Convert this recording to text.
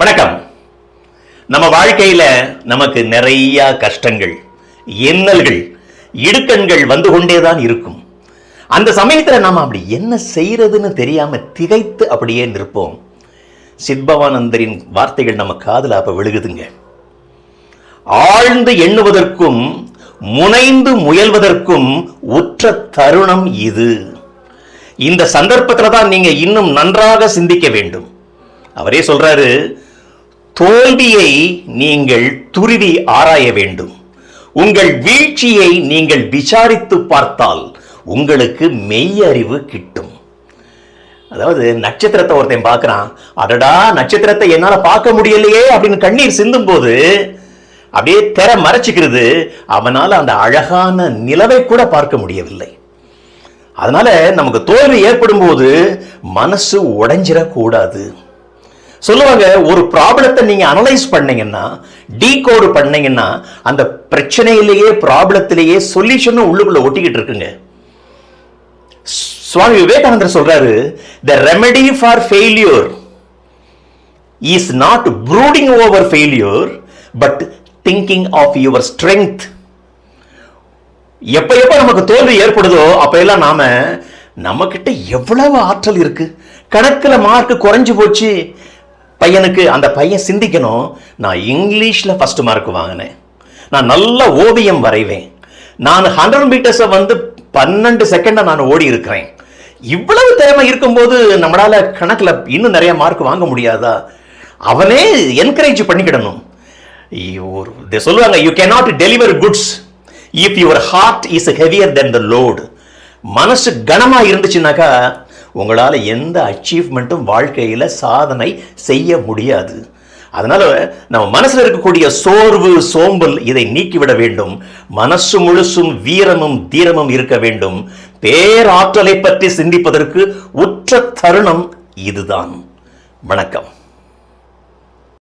வணக்கம். நம்ம வாழ்க்கையில நமக்கு நிறைய கஷ்டங்கள் எண்ணல்கள் இடுக்கண்கள் வந்து கொண்டேதான் இருக்கும். அந்த சமயத்துல நாம அப்படி என்ன செய்யறதுன்னு தெரியாம திகைத்து அப்படியே நிற்போம். சித்பவானந்தரின் வார்த்தைகள் நம்ம காதுல அப்ப விழுகுதுங்க. ஆழ்ந்து எண்ணுவதற்கும் முனைந்து முயல்வதற்கும் உற்ற தருணம் இது. இந்த சந்தர்ப்பத்துல தான் நீங்க இன்னும் நன்றாக சிந்திக்க வேண்டும். அவரே சொல்றாரு தோல்வியை நீங்கள் துருவி ஆராய வேண்டும். உங்கள் வீழ்ச்சியை நீங்கள் விசாரித்து பார்த்தால் உங்களுக்கு மெய் அறிவு கிட்டும். அதாவது நட்சத்திரத்தை ஒருத்தன் பார்க்குறான். அடடா நட்சத்திரத்தை என்னால் பார்க்க முடியலையே அப்படின்னு கண்ணீர் சிந்தும் போது அப்படியே திற மறைச்சிக்கிறது. அவனால் அந்த அழகான நிலவை கூட பார்க்க முடியவில்லை. அதனால நமக்கு தோல்வி ஏற்படும் போது மனசு உடைஞ்சிடக்கூடாது. சொல்லுவாங்க ஒரு ப்ராப்ளத்தை நீங்க அனலைஸ் பண்ணீங்கன்னா டீகோடு பண்ணீங்கன்னா அந்த பிரச்சனையிலேயே ப்ராப்ளத்திலேயே சொல்யூஷனும் உள்ளுக்குள்ள ஒட்டிக்கிட்டு இருக்குங்க. சுவாமி விவேகானந்தர் சொல்றாரு the remedy for failure is not brooding over failure but thinking of your strength எப்ப எப்ப நமக்கு தோல்வி ஏற்படுதோ அப்ப எல்லாம் நாம நம்ம கிட்ட எவ்வளவு ஆற்றல் இருக்கு? கணக்கில் மார்க் குறைஞ்சு போச்சு. பையனுக்கு அந்த பையன் சிந்திக்கணும் நான் இங்கிலீஷில் ஃபர்ஸ்ட் மார்க் வாங்கினேன். நான் நல்ல ஓவியம் வரைவேன். நான் ஹண்ட்ரட் மீட்டர்ஸை வந்து பன்னெண்டு செகண்டை நான் ஓடி இருக்கிறேன். இவ்வளவு திறமை இருக்கும்போது நம்மளால கணக்கில் இன்னும் நிறைய மார்க் வாங்க முடியாதா? அவனே என்கரேஜ் பண்ணிக்கிடணும். ஒரு இதை சொல்லுவாங்க you cannot deliver goods if your heart is heavier then the load மனசு கனமாக இருந்துச்சுனாக்கா உங்களால் எந்த அச்சீவ்மெண்ட்டும் வாழ்க்கையில் சாதனை செய்ய முடியாது. அதனால் நம்ம மனசில் இருக்கக்கூடிய சோர்வு சோம்பல் இதை நீக்கிவிட வேண்டும். மனசு முழுசும் வீரமும் தீரமும் இருக்க வேண்டும். பேராற்றலை பற்றி சிந்திப்பதற்கு உற்ற தருணம் இதுதான். வணக்கம்.